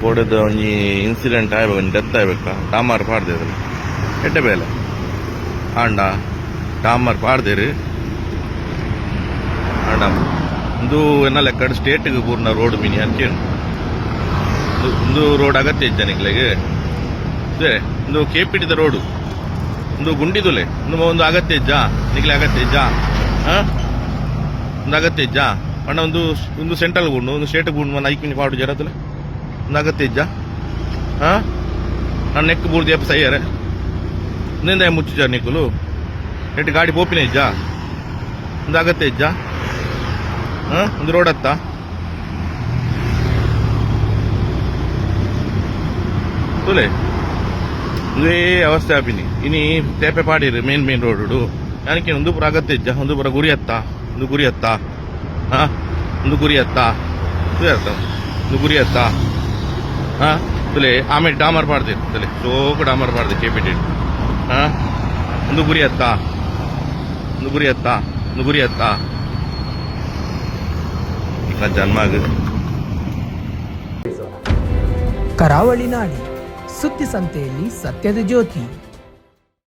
ಪೋಡದ ಒಂಜಿ ಇನ್ಸಿಡೆಂಟ್ ಆಗ್ಬೇಕು ಡೆತ್ ಆಗ್ಬೇಕಾ? ಡಾಮರ್ ಪಾಡ್ದೇರು ಎಡ್ಡೆ ಬೇಲೆ. ಆಂಡ ಡಾಮರ್ ಪಾಡ್ದೇರು ಆಂಡ, ಒಂದು ಎನ್ನ ಕಡೆ ಸ್ಟೇಟ್ಗೆ ಪೂರ್ಣ ರೋಡ್ ಮೀನಿ ಅಂಚೇನು ಒಂದು ರೋಡ್ ಅಗತ್ಯ ಇದ್ದ ನಿಕ್ಲೆಗೆ ಇದೆ ಒಂದು ಡಿದ ರೋಡು ಒಂದು ಗುಂಡಿದುಲೆ. ಒಂದು ಒಂದು ಅಗತ್ಯ ಇಜ್ಜ ನಿಕ್ಲೆ ಅಗತ್ಯ ಇಜ್ಜ ಹಾ? ಒಂದು ಅಗತ್ಯ ಇಜ್ಜ ಅಣ್ಣ, ಒಂದು ಒಂದು ಸೆಂಟ್ರಲ್ ಗುಂಡು, ಒಂದು ಸ್ಟೇಟ್ ಗುಂಡು, ಒಂದು ಐಕ್ ಮಿನಿ ಪಾಡು ಜರತ್ತಲೆ. ಇಜ್ಜ ಹಾ? ನಾನು ನೆಕ್ ಬೂರ್ದು ಎಪ್ಪ ಸೈಯರೆ. ನಿಂದ ಮುಚ್ಚುಜ ನಿಕ್ಕಲು ಎಟ್ಟು ಗಾಡಿ ಪೋಪಿನ ಇಜ್ಜ? ಒಂದು ಅಗತ್ಯ ಇಜ್ಜ? ಹಾ? ಒಂದು ರೋಡ್ ಹತ್ತ? ತುಲೆ, ಇದೇ ಅವಸ್ಥೆ ಆಪಿನಿ. ಇನಿ ತೇಪೆ ಪಾಡಿರು ಮೇನ್ ಮೇನ್ ರೋಡು ನನಗೆ ಒಂದು ಪುರ ಅಗತ್ಯ ಇಜ್ಜ? ಒಂದು ಪುರ ಗುರಿ ಹತ್ತ? ಒಂದು ಗುರಿ ಹತ್ತ? ಹಾ? ಒಂದು ಗುರಿ ಗುರಿ ಹತ್ತ? ಹಾ? ಆಮೇಲೆ ಡಾಮರ್ ಮಾಡ್ದೆ, ತಲೆ. ಸೋಕು ಡಾಮರ್ ಪಾಡ್ದೆ ಕೇಪಿಟಿ ಹಾ? ಒಂದು ಗುರಿ ಹತ್ತ ಒಂದು ಗುರಿ ಹತ್ತ ಒಂದು ಗುರಿ ಹತ್ತ ಈಗ ಜನ್ಮ ಆಗಿದೆ. ಕರಾವಳಿ ನಾಡಿ ಸುದ್ದಿ ಸಂತೆಯಲ್ಲಿ ಸತ್ಯದ ಜ್ಯೋತಿ.